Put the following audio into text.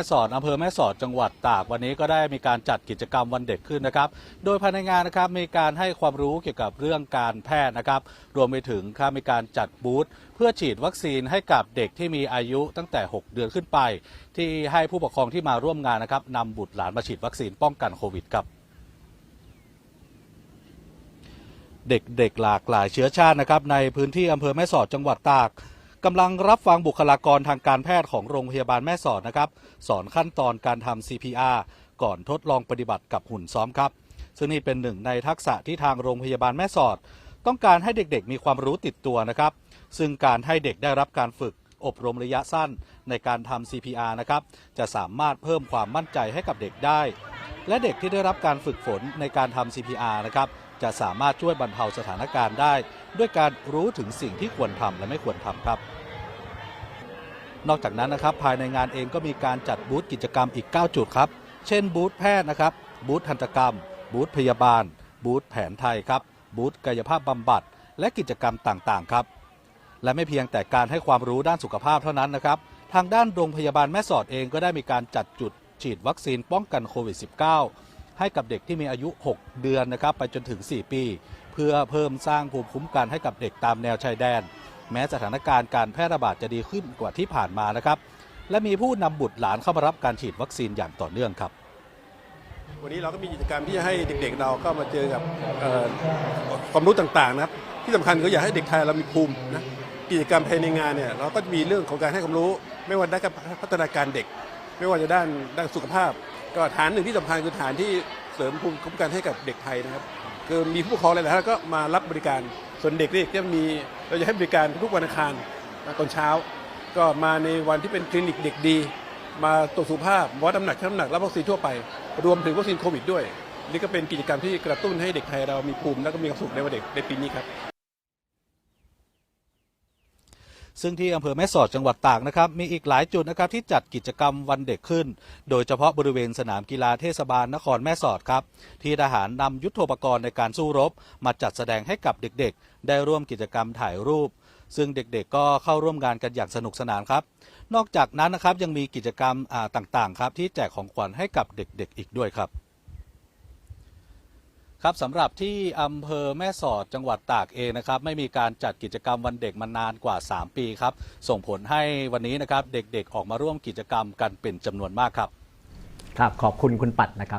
แม่สอดอำเภอแม่สอดจังหวัดตากวันนี้ก็ได้มีการจัดกิจกรรมวันเด็กขึ้นนะครับ โดยภายในงานนะครับมีการให้ความรู้เกี่ยวกับเรื่องการแพทย์นะครับ รวมไปถึงครับมีการจัดบูธเพื่อฉีดวัคซีนให้กับเด็กที่มีอายุตั้งแต่ 6 เดือนขึ้นไป ที่ให้ผู้ปกครองที่มาร่วมงานนะครับนำบุตรหลานมาฉีดวัคซีนป้องกันโควิดครับเด็กๆหลากหลายเชื้อชาตินะครับในพื้นที่อำเภอแม่สอดจังหวัดตาก กำลังรับฟังบุคลากรทางการแพทย์ของโรงพยาบาลแม่สอดนะครับ สอนขั้นตอนการทำ CPR ก่อนทดลองปฏิบัติกับหุ่นซ้อมครับ ซึ่งนี่เป็นหนึ่งในทักษะที่ทางโรงพยาบาลแม่สอด ต้องการให้เด็กๆ มีความรู้ติดตัวนะครับ ซึ่งการให้เด็กได้รับการฝึกอบรมระยะสั้นในการทำ CPR นะครับ จะสามารถเพิ่มความมั่นใจให้กับเด็กได้ และเด็กที่ได้รับการฝึกฝนในการทำ CPR นะครับ จะสามารถช่วยบรรเทาสถานการณ์ได้ ด้วยการรู้ถึงสิ่งที่ควรทำและไม่ควรทำครับ นอกจากนั้นนะครับภายในงานเองก็มีการจัดบูธกิจกรรมอีก 9 จุดครับ เช่น บูธแพทย์นะครับ บูธทันตกรรม บูธพยาบาล บูธแผนไทยครับบูธกายภาพบำบัด และกิจกรรมต่างๆครับ และไม่เพียงแต่การให้ความรู้ด้านสุขภาพเท่านั้นนะครับ ทางด้านโรงพยาบาลแม่สอดเองก็ได้มีการจัดจุดฉีดวัคซีนป้องกันโควิด -19 ให้กับเด็กที่มีอายุ 6 เดือนนะครับไปจนถึง 4 ปี เพื่อเพิ่มสร้างภูมิคุ้มกันให้กับเด็กตามแนวชายแดน แม้สถานการณ์การแพร่ระบาดจะดีขึ้นกว่าที่ผ่านมานะครับและมีผู้นำบุตรหลานเข้ามารับการฉีดวัคซีนอย่างต่อเนื่องครับวันนี้เราก็มีกิจกรรมที่จะให้เด็กๆ เราก็มาเจอกับความรู้ต่างๆนะครับ ที่สำคัญก็อยากให้เด็กไทยเรามีภูมินะกิจกรรมภายในงานเนี่ยเราก็จะมีเรื่องของการให้ความรู้ ไม่ว่าด้านพัฒนาการเด็ก ไม่ว่าจะด้านด้านสุขภาพ ก็ฐานหนึ่งที่สำคัญคือฐานที่เสริมภูมิคุ้มกันให้กับเด็กไทยนะครับคือมีผู้ปกครองหลายๆท่านก็มารับบริการ ส่วนเด็กนี่จะมีเราจะให้บริการทุกวันอังคารตอนเช้า ก็มาในวันที่เป็นคลินิกเด็กดี มาตรวจสุขภาพวัดน้ำหนักชั่งน้ำหนักรับวัคซีนทั่วไป รวมถึงวัคซีนโควิดด้วย นี่ก็เป็นกิจกรรมที่กระตุ้นให้เด็กไทยเรามีภูมิและก็มีความสุขในวันเด็กในปีนี้ครับ ซึ่งที่อำเภอแม่สอดจังหวัดตากนะครับ มีอีกหลายจุดนะครับที่จัดกิจกรรมวันเด็กขึ้น โดยเฉพาะบริเวณสนามกีฬาเทศบาลนครแม่สอดครับ ที่ทหารนำยุทโธปกรณ์ในการสู้รบ มาจัดแสดงให้กับเด็กๆ ได้ร่วมกิจกรรมถ่ายรูป ซึ่งเด็กๆ ก็เข้าร่วมงานกันอย่างสนุกสนานครับ นอกจากนั้นนะครับยังมีกิจกรรมต่างๆครับที่แจกของขวัญให้กับเด็กๆ อีกด้วยครับ ครับสำหรับที่อำเภอแม่สอดจังหวัดตากเองนะครับ ไม่มีการจัดกิจกรรมวันเด็กมานานกว่า 3 ปีครับ ส่งผลให้วันนี้นะครับ เด็กๆ ออกมาร่วมกิจกรรมกันเป็นจำนวนมากครับ ครับ ขอบคุณคุณปัดนะครับ